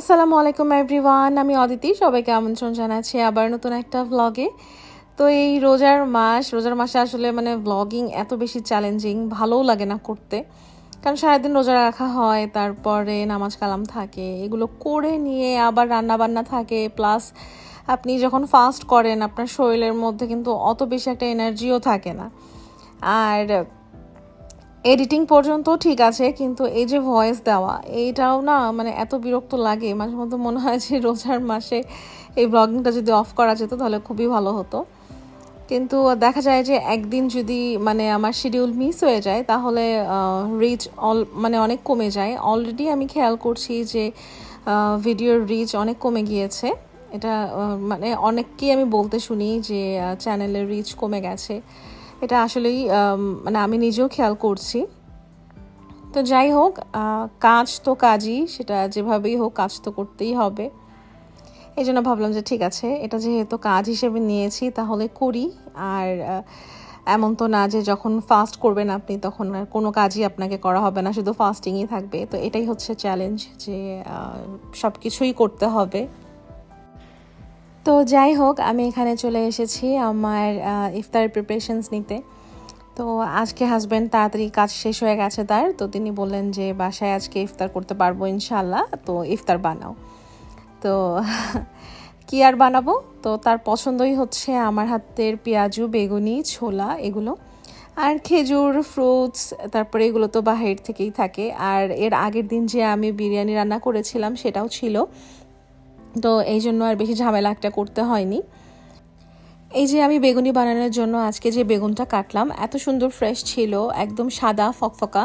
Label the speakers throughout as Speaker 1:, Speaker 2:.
Speaker 1: আসসালামু আলাইকুম এভরিওয়ান আমি অদিতি, সবাইকে আমন্ত্রণ জানাচ্ছি আবার নতুন একটা ভ্লগে তো এই রোজার মাস, রোজার মাসে আসলে মানে ভ্লগিং এত বেশি চ্যালেঞ্জিং ভালোও লাগে না করতে। কারণ সারাদিন রোজা রাখা হয়, তারপরে নামাজ কালাম থাকে, এগুলো করে নিয়ে আবার রান্না বান্না থাকে। প্লাস আপনি যখন ফাস্ট করেন, আপনার শরীরের মধ্যে কিন্তু অত বেশি একটা এনার্জিও থাকে না। আর এডিটিং পর্যন্ত ঠিক আছে, কিন্তু এই যে ভয়েস দেওয়া, এইটাও না মানে এত বিরক্ত লাগে। মাঝে মধ্যে মনে হয় যে রোজার মাসে এই ব্লগিংটা যদি অফ করা যেত তাহলে খুবই ভালো হতো। কিন্তু দেখা যায় যে একদিন যদি মানে আমার শিডিউল মিস হয়ে যায়, তাহলে রিচ অল মানে অনেক কমে যায়। অলরেডি আমি খেয়াল করছি যে ভিডিওর রিচ অনেক কমে গিয়েছে। এটা মানে অনেককেই আমি বলতে শুনি যে চ্যানেলের রিচ কমে গেছে। এটা আসলেই মানে আমি নিজেও খেয়াল করছি। তো যাই হোক কাজ তো কাজই, সেটা যেভাবেই হোক কাজ তো করতেই হবে। এই জন্য ভাবলাম যে ঠিক আছে, এটা যেহেতু কাজ হিসেবে নিয়েছি, তাহলে করি। আর এমন তো না যে যখন ফাস্ট করবেন আপনি, তখন আর কোনো কাজই আপনাকে করা হবে না, শুধু ফাস্টিংই থাকবে। তো এটাই হচ্ছে চ্যালেঞ্জ যে সব কিছুই করতে হবে। তো যাই হোক, আমি এখানে চলে এসেছি আমার ইফতার প্রিপারেশনস নিতে। তো আজকে হাজব্যান্ড তাড়াতাড়ি কাজ শেষ হয়ে গেছে তার, তো তিনি বললেন যে বাসায় আজকে ইফতার করতে পারব ইনশাল্লাহ তো ইফতার বানাও। তো কি আর বানাবো? তো তার পছন্দই হচ্ছে আমার হাতের পেঁয়াজু, বেগুনি, ছোলা এগুলো, আর খেজুর ফ্রুটস তারপরে এগুলো তো বাহির থেকেই থাকে। আর এর আগের দিন যে আমি বিরিয়ানি রান্না করেছিলাম সেটাও ছিল। তো এই জন্য আর বেশি ঝামেলা একটা করতে হয়নি। এই যে আমি বেগুনি বানানোর জন্য আজকে যে বেগুনটা কাটলাম, এত সুন্দর ফ্রেশ ছিল, একদম সাদা, ফকফকা।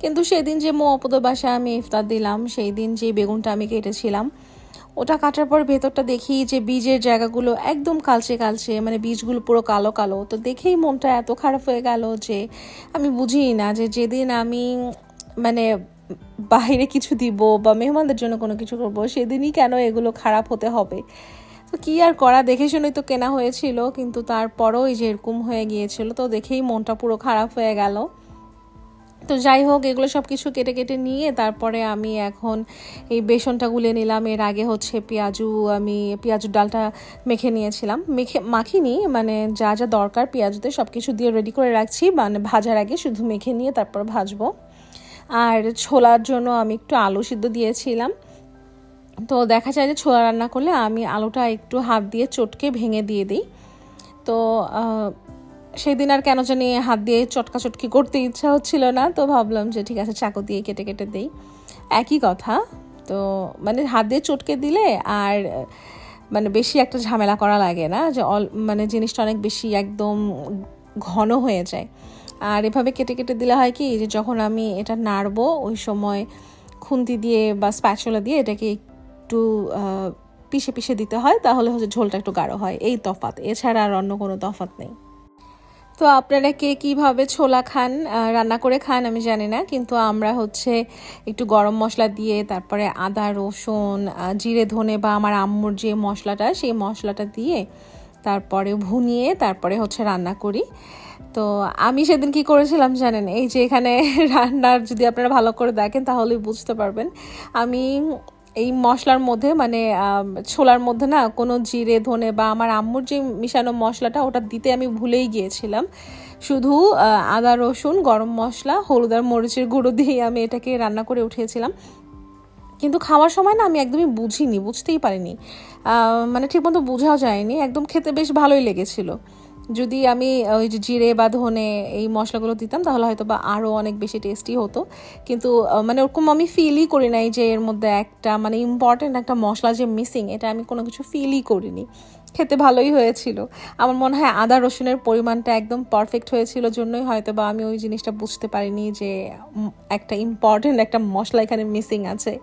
Speaker 1: কিন্তু সেদিন যে মো বাসায় আমি ইফতার দিলাম সেই দিন যে বেগুনটা আমি কেটেছিলাম, ওটা কাটার পর ভেতরটা দেখি যে বীজের জায়গাগুলো একদম কালচে কালচে মানে বীজগুলো পুরো কালো কালো। তো দেখেই মনটা এত খারাপ হয়ে গেল যে আমি বুঝিই না যে যেদিন আমি মানে বাইরে কিছু দিব বা মেহমানদের জন্য কোনো কিছু করব, সেদিনই কেন এগুলো খারাপ হতে হবে? তো কি আর করা? দেখে শুনেই তো কেনা হয়েছিল, কিন্তু তারপরও এই যে এরকম হয়ে গিয়েছিল, তো দেখেই মনটা পুরো খারাপ হয়ে গেল। তো যাই হোক, এগুলো সব কিছু কেটে কেটে নিয়ে তারপরে আমি এখন এই বেসনটা গুলে নিলাম। এর আগে হচ্ছে পেঁয়াজু, আমি পেঁয়াজুর ডালটা মেখে নিয়েছিলাম। মেখে মাখিনি মানে যা যা দরকার পেঁয়াজুতে সব কিছু দিয়ে রেডি করে রাখছি। মানে ভাজার আগে শুধু মেখে নিয়ে তারপর ভাজবো। আর ছোলার জন্য আমি একটু আলু সিদ্ধ দিয়েছিলাম। তো দেখা যায় যে ছোলা রান্না করলে আমি আলুটা একটু হাত দিয়ে চটকে ভেঙে দিয়ে দিই। তো সেই দিন আর কেন জানি হাত দিয়ে চটকা চটকি করতে ইচ্ছা হচ্ছিল না। তো ভাবলাম যে ঠিক আছে, চাকু দিয়ে কেটে কেটে দিই। একই কথা। তো মানে হাত দিয়ে চটকে দিলে আর মানে বেশি একটা ঝামেলা করা লাগে না। যে অল মানে জিনিসটা অনেক বেশি একদম ঘন হয়ে যায়। আর এভাবে কেটে কেটে দিলে হয় কি, যে যখন আমি এটা নাড়বো, ওই সময় খুন্তি দিয়ে বা স্প্যাচুলা দিয়ে এটাকে একটু পিষে পিষে দিতে হয়, তাহলে হচ্ছে ঝোলটা একটু গাঢ় হয়। এই তফাৎ। এছাড়া আর অন্য কোনো তফাৎ নেই। তো আপনারা কে কীভাবে ছোলা খান রান্না করে খান আমি জানি না, কিন্তু আমরা হচ্ছে একটু গরম মশলা দিয়ে, তারপরে আদা, রসুন জিরে, ধনে বা আমার আম্মুর যে মশলাটা, সেই মশলাটা দিয়ে তারপরে ভুনিয়ে তারপরে হচ্ছে রান্না করি। তো আমি সেদিন কি করেছিলাম জানেন? এই যে এখানে রান্নার যদি আপনারা ভালো করে দেখেন তাহলে বুঝতে পারবেন। আমি এই মশলার মধ্যে মানে ছোলার মধ্যে না কোনো জিরে, ধনে বা আমার আম্মুর যে মিশানো মশলাটা ওটা দিতে আমি ভুলেই গিয়েছিলাম। শুধু আদা, রসুন, গরম মশলা, হলুদ আর মরিচের গুঁড়ো দিয়ে আমি এটাকে রান্না করে উঠিয়েছিলাম। কিন্তু খাওয়ার সময় না আমি একদমই বুঝিনি, বুঝতেই পারিনি। মানে ঠিকমতো বোঝাও যায়নি। একদম খেতে বেশ ভালোই লেগেছিল। যদি আমি ওই যে জিরে বা ধনে এই মশলাগুলো দিতাম, তাহলে হয়তো বা আরও অনেক বেশি টেস্টি হতো। কিন্তু মানে ওরকম আমি ফিলই করি নাই যে এর মধ্যে একটা মানে ইম্পর্টেন্ট একটা মশলা যে মিসিং এটা আমি কোনো কিছু ফিলই করিনি। খেতে ভালোই হয়েছিল। আমার মনে হয় আদা রসুনের পরিমাণটা একদম পারফেক্ট হয়েছিল, জন্যই হয়তো বা আমি ওই জিনিসটা বুঝতে পারিনি যে একটা ইম্পর্টেন্ট একটা মশলা এখানে মিসিং আছে।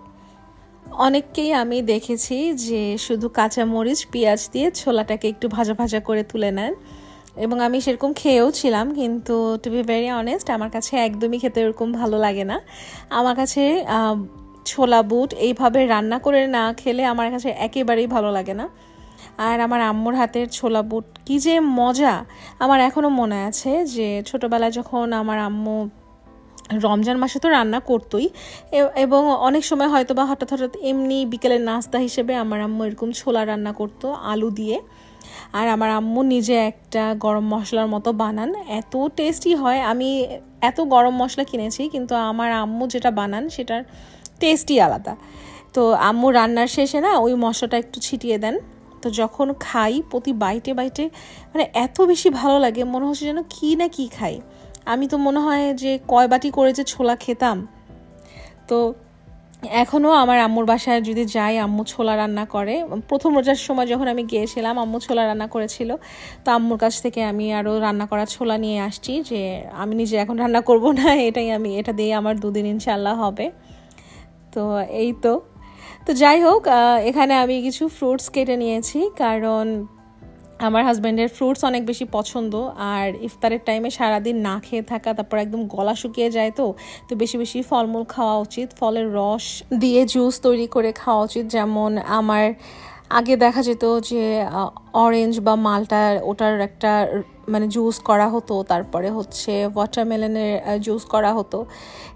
Speaker 1: অনেককেই আমি দেখেছি যে শুধু কাঁচামরিচ, পেঁয়াজ দিয়ে ছোলাটাকে একটু ভাজা ভাজা করে তুলে নেন। এবং আমি সেরকম খেয়েও ছিলাম, কিন্তু টু বি ভেরি অনেস্ট আমার কাছে একদমই খেতে ওরকম ভালো লাগে না। আমার কাছে ছোলা বুট এইভাবে রান্না করে না খেলে আমার কাছে একেবারেই ভালো লাগে না। আর আমার আম্মুর হাতের ছোলা বুট কী যে মজা! আমার এখনও মনে আছে যে ছোটোবেলায় যখন আমার আম্মু রমজান মাসে তো রান্না করতোই এবং অনেক সময় হয়তো বা হঠাৎ হঠাৎ এমনি বিকেলের নাস্তা হিসেবে আমার আম্মু এরকম ছোলা রান্না করতো, আলু দিয়ে। আর আমার আম্মু নিজে একটা গরম মশলার মতো বানান। এত টেস্টি হয়। আমি এত গরম মশলা কিনেছি, কিন্তু আমার আম্মু যেটা বানান, সেটার টেস্টই আলাদা। তো আম্মু রান্নার শেষে না ওই মশলাটা একটু ছিটিয়ে দেন। তো যখন খাই প্রতি বাইটে বাইটে মানে এত বেশি ভালো লাগে, মনে হচ্ছে যেন কী না কী খাই। আমি তো মনে হয় যে কয় বাটি করে যে ছোলা খেতাম। তো এখনও আমার আম্মুর বাসায় যদি যাই, আম্মু ছোলা রান্না করে। প্রথম রোজার সময় যখন আমি গিয়েছিলাম, আম্মু ছোলা রান্না করেছিল। তো আম্মুর কাছ থেকে আমি আরও রান্না করা ছোলা নিয়ে আসছি যে, আমি নিজে এখন রান্না করব না, এটাই আমি, এটা দিয়ে আমার দুদিন ইনশাল্লাহ হবে। তো এই তো। তো যাই হোক এখানে আমি কিছু ফ্রুটস কেটে নিয়েছি, কারণ আমার হাজব্যান্ডের ফ্রুটস অনেক বেশি পছন্দ, আর ইফতারের টাইমে সারাদিন না খেয়ে থাকা, তারপর একদম গলা শুকিয়ে যায় তো তো বেশি বেশি ফলমূল খাওয়া উচিত। ফলের রস দিয়ে জুস তৈরি করে খাওয়া উচিত। যেমন আমার আগে দেখা যেত যে অরেঞ্জ বা মালটা ওটার একটা মানে জুস করা হতো, তারপরে হচ্ছে ওয়াটারমেলনের জুস করা হতো,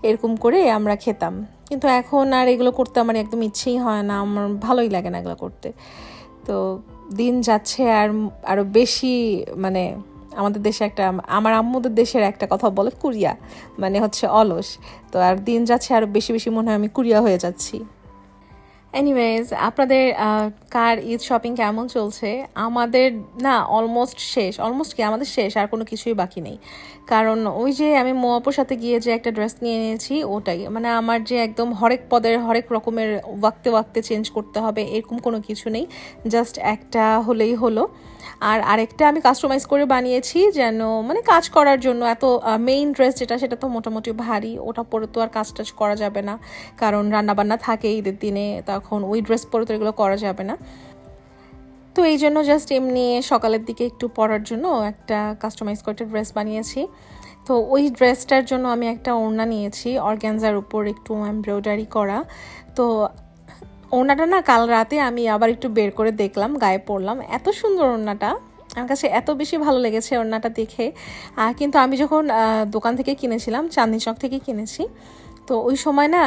Speaker 1: এরকম করে আমরা খেতাম। কিন্তু এখন আর এগুলো করতে আমার একদম ইচ্ছেই হয় না, আমার ভালোই লাগে না এগুলো করতে। তো দিন যাচ্ছে আর আরও বেশি মানে আমাদের দেশে একটা, আমার আম্মুদের দেশের একটা কথা বলে কুরিয়া মানে হচ্ছে অলস। তো আর দিন যাচ্ছে আরও বেশি বেশি মনে হয় আমি কুরিয়া হয়ে যাচ্ছি। এনিওয়েজ আপনাদের কার ঈদ শপিং কেমন চলছে? আমাদের, না অলমোস্ট শেষ অলমোস্ট কি? আমাদের শেষ, আর কোনো কিছুই বাকি নেই। কারণ ওই যে আমি মোয়াপোর সাথে গিয়ে যে একটা ড্রেস নিয়ে নিয়েছি, ওটাই। মানে আমার যে একদম হরেক পদের, হরেক রকমের ওয়াক্তে ওয়াক্তে চেঞ্জ করতে হবে, এরকম কোনো কিছু নেই। জাস্ট একটা হলেই হলো। আর আরেকটা আমি কাস্টমাইজ করে বানিয়েছি যেন মানে কাজ করার জন্য এত মেইন ড্রেস যেটা, সেটা তো মোটামুটি ভারী। ওটা পরে তো আর কাজ টাজ করা যাবে না। কারণ রান্নাবান্না থাকে ঈদের দিনে, তখন ওই ড্রেস পরে তো এগুলো করা যাবে না। তো এই জন্য জাস্ট এমনি সকালের দিকে একটু পরার জন্য একটা কাস্টমাইজ করে ড্রেস বানিয়েছি। তো ওই ড্রেসটার জন্য আমি একটা ওড়না নিয়েছি অর্গ্যানজার উপর একটু এমব্রয়ডারি করা। তো ওড়নাটা না কাল রাতে আমি আবার একটু বের করে দেখলাম, গায়ে পরলাম এত সুন্দর ওড়নাটা। আমার কাছে এত বেশি ভালো লেগেছে ওড়নাটা দেখে। কিন্তু আমি যখন দোকান থেকে কিনেছিলাম, চাঁদনি চক থেকে কিনেছি, তো ওই সময় না,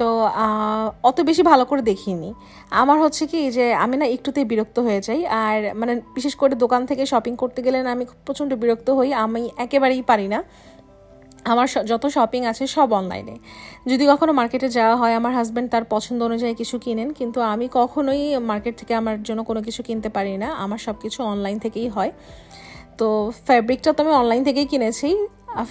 Speaker 1: তো অত বেশি ভালো করে দেখিনি। আমার হচ্ছে কি যে, আমি না একটুতেই বিরক্ত হয়ে যাই। আর মানে বিশেষ করে দোকান থেকে শপিং করতে গেলে না আমি প্রচণ্ড বিরক্ত হই। আমি একেবারেই পারি না। আমার যত শপিং আছে সব অনলাইনে যদি কখনো মার্কেটে যাওয়া হয়, আমার হাজব্যান্ড তার পছন্দ অনুযায়ী কিছু কিনেন, কিন্তু আমি কখনোই মার্কেট থেকে আমার জন্য কোনো কিছু কিনতে পারি না, আমার সব কিছু অনলাইন থেকেই হয়। তো ফ্যাব্রিকটা তো আমি অনলাইন থেকেই কিনেছি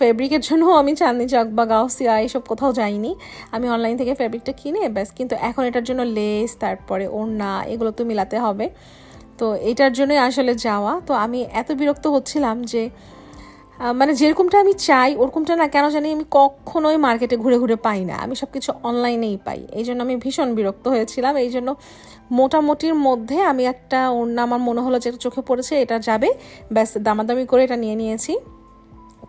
Speaker 1: ফেব্রিকের জন্য আমি চাঁদনি চক বা গাউসিয়া এইসব কোথাও যাইনি। আমি অনলাইন থেকে ফেব্রিকটা কিনে, ব্যাস, কিন্তু এখন এটার জন্য লেস তারপরে ওড়না, এগুলো তো মিলাতে হবে। তো এটার জন্যই আসলে যাওয়া। তো আমি এত বিরক্ত হচ্ছিলাম যে মানে যেরকমটা আমি চাই, ওরকমটা না কেন জানি আমি কখনোই মার্কেটে ঘুরে ঘুরে পাই না। আমি সব কিছু অনলাইনেই পাই। এই জন্য আমি ভীষণ বিরক্ত হয়েছিলাম। এই জন্য মোটামুটির মধ্যে আমি একটা ওড়না আমার মনে হলো যেটা চোখে পড়েছে, এটা যাবে। ব্যাস, দামাদামি করে এটা নিয়ে নিয়েছি।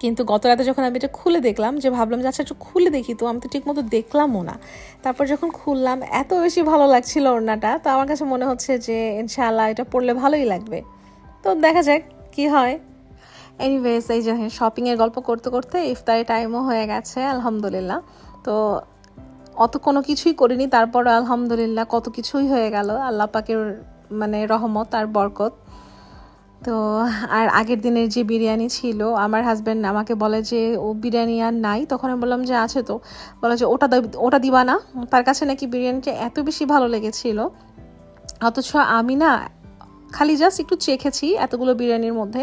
Speaker 1: কিন্তু গত রাতে যখন আমি এটা খুলে দেখলাম, যে ভাবলাম যে আচ্ছা একটু খুলে দেখি তো, আমি তো ঠিক মতো দেখলামও না। তারপর যখন খুললাম, এত বেশি ভালো লাগছিল ওড়নাটা। তো আমার কাছে মনে হচ্ছে যে, ইনশাআল্লাহ, এটা পড়লে ভালোই লাগবে। তো দেখা যাক কি হয়। এনিওয়েজ এই যে শপিংয়ের গল্প করতে করতে ইফতারের টাইমও হয়ে গেছে, আলহামদুলিল্লাহ। তো অত কোনো কিছুই করিনি তারপর আলহামদুলিল্লাহ কত কিছুই হয়ে গেল। আল্লাহ পাকের মানে রহমত আর বরকত। তো আর আগের দিনের যে বিরিয়ানি ছিল, আমার হাজব্যান্ড আমাকে বলে যে, ও বিরিয়ানি আর নাই। তখন আমি বললাম যে, আছে তো। বলে যে, ওটা ওটা দিবা না? তার কাছে নাকি বিরিয়ানিটা এত বেশি ভালো লেগেছিল। অথচ আমি না খালি জাস্ট একটু চেখেছি এতগুলো বিরিয়ানির মধ্যে।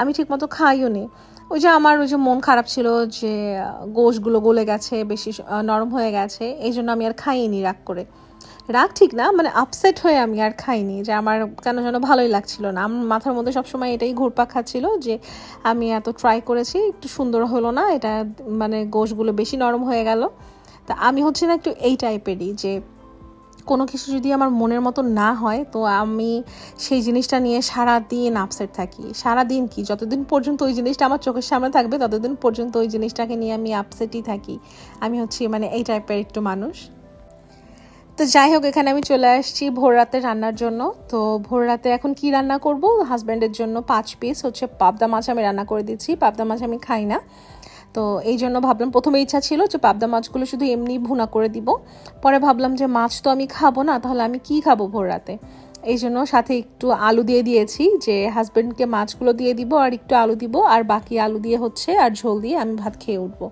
Speaker 1: আমি ঠিকমতো খাইও নি। ওই যে আমার ওই যে মন খারাপ ছিল যে গোশগুলো গলে গেছে, বেশি নরম হয়ে গেছে, এই জন্য আমি আর খাইনি রাগ করে। রাগ ঠিক না মানে আপসেট হয়ে আমি আর খাইনি যে আমার কেন যেন ভালোই লাগছিল না। আমার মাথার মধ্যে সবসময় এটাই ঘুরপাক খাচ্ছিল যে, আমি এত ট্রাই করেছি, একটু সুন্দর হলো না, এটা মানে গোশগুলো বেশি নরম হয়ে গেল। তা আমি হচ্ছে না একটু এই টাইপেরই যে কোনো কিছু যদি আমার মনের মতো না হয়, তো আমি সেই জিনিসটা নিয়ে সারা দিন আপসেট থাকি। সারা দিন কি? যতদিন পর্যন্ত ওই জিনিসটা আমার চোখের সামনে থাকবে, ততদিন পর্যন্ত ওই জিনিসটাকে নিয়ে আমি আপসেটই থাকি। আমি হচ্ছি মানে এই টাইপের একটু মানুষ। তো যাই হোক, এখানে আমি চলে আসছি ভোর রাতে রান্নার জন্য। তো ভোর রাতে এখন কি রান্না করব? হাজব্যান্ডের জন্য পাঁচ পিস হচ্ছে পাবদা মাছ আমি রান্না করে দিচ্ছি। পাবদা মাছ আমি খাই না। তো এই জন্য ভাবলাম, প্রথমে ইচ্ছা ছিল যে পাবদা মাছগুলো শুধু এমনি ভুনা করে দিব। পরে ভাবলাম যে মাছ তো আমি খাব না, তাহলে আমি কি খাব ভোর রাতে? এই জন্য সাথে একটু আলু দিয়ে দিয়েছি, যে হাজব্যান্ডকে মাছগুলো দিয়ে দিব আর একটু আলু দিব, আর বাকি আলু দিয়ে হচ্ছে আর ঝোল দিয়ে আমি ভাত খেয়ে উঠবো।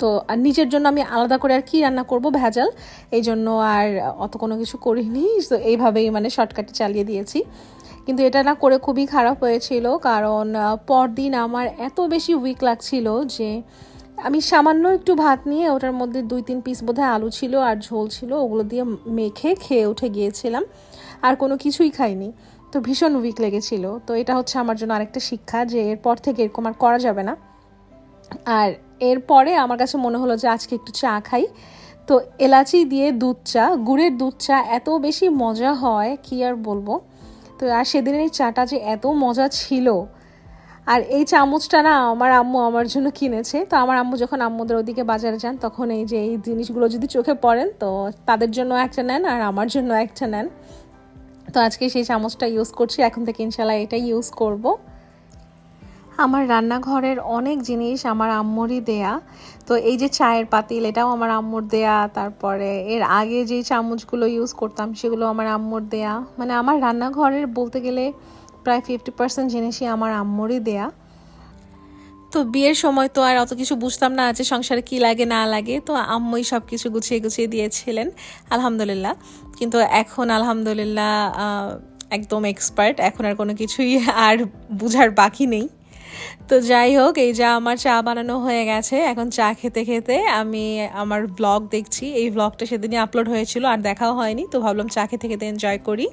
Speaker 1: তো আর নিজের জন্য আমি আলাদা করে আর কি রান্না করব, ভেজাল। এই জন্য আর অত কোনো কিছু করিনি, তো এইভাবেই মানে শর্টকাটে চালিয়ে দিয়েছি। কিন্তু এটা না করে খুবই খারাপ হয়েছিল, কারণ পরদিন আমার এত বেশি উইক লাগছিল যে, আমি সামান্য একটু ভাত নিয়ে ওটার মধ্যে দুই তিন পিস বোধহয় আলু ছিল আর ঝোল ছিল, ওগুলো দিয়ে মেখে খেয়ে উঠে গিয়েছিলাম, আর কোনো কিছুই খাইনি। তো ভীষণ উইক লেগেছিল। তো এটা হচ্ছে আমার জন্য আরেকটা শিক্ষা যে, এরপর থেকে এরকম আর করা যাবে না। আর এরপরে আমার কাছে মনে হলো যে, আজকে একটু চা খাই। তো এলাচি দিয়ে দুধ চা, গুড়ের দুধ চা এত বেশি মজা হয়, কি আর বলব? তো আর সেদিনের এই চাটা যে এত মজা ছিল। আর এই চামচটা না আমার আম্মু আমার জন্য কিনেছে। তো আমার আম্মু যখন আম্মুদের ওদিকে বাজারে যান, তখন এই যে এই জিনিসগুলো যদি চোখে পড়েন, তো তাদের জন্য একটা নেন আর আমার জন্য একটা নেন। তো আজকে সেই চামচটা ইউজ করছি। এখন থেকে ইনশাল্লাহ এটাই ইউজ করব। আমার রান্নাঘরের অনেক জিনিস আমার আম্মুরই দেয়া। তো এই যে চায়ের পাতিল, এটাও আমার আম্মুর দেয়া। তারপরে এর আগে যে চামচগুলো ইউজ করতাম, সেগুলো আমার আম্মুর দেয়া। মানে আমার রান্নাঘরের বলতে গেলে প্রায় ফিফটি পার্সেন্ট জিনিসই আমার আম্মুরই দেয়া। তো বিয়ের সময় তো আর অত কিছু বুঝতাম না যে সংসারে কি লাগে, না লাগে। তো আম্মুই সব কিছু গুছিয়ে গুছিয়ে দিয়েছিলেন, আলহামদুলিল্লাহ। কিন্তু এখন আলহামদুলিল্লাহ একদম এক্সপার্ট এখন আর কোনো কিছুই আর বুঝার বাকি নেই। তো যাই হোক, এই যা আমার চা বানানো হয়ে গেছে, এখন চা খেতে খেতে আমি আমার ব্লগ দেখছি। এই ব্লগটা সেদিনই আপলোড হয়েছিল, আর দেখাও হয়নি, তো ভাবলাম চা খেতে খেতে এনজয় করি।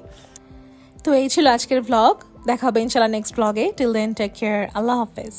Speaker 1: তো এই ছিল আজকের ব্লগ দেখা হবে ইনশাল্লাহ নেক্সট ব্লগে টিল দেন টেক কেয়ার আল্লাহ হাফেজ।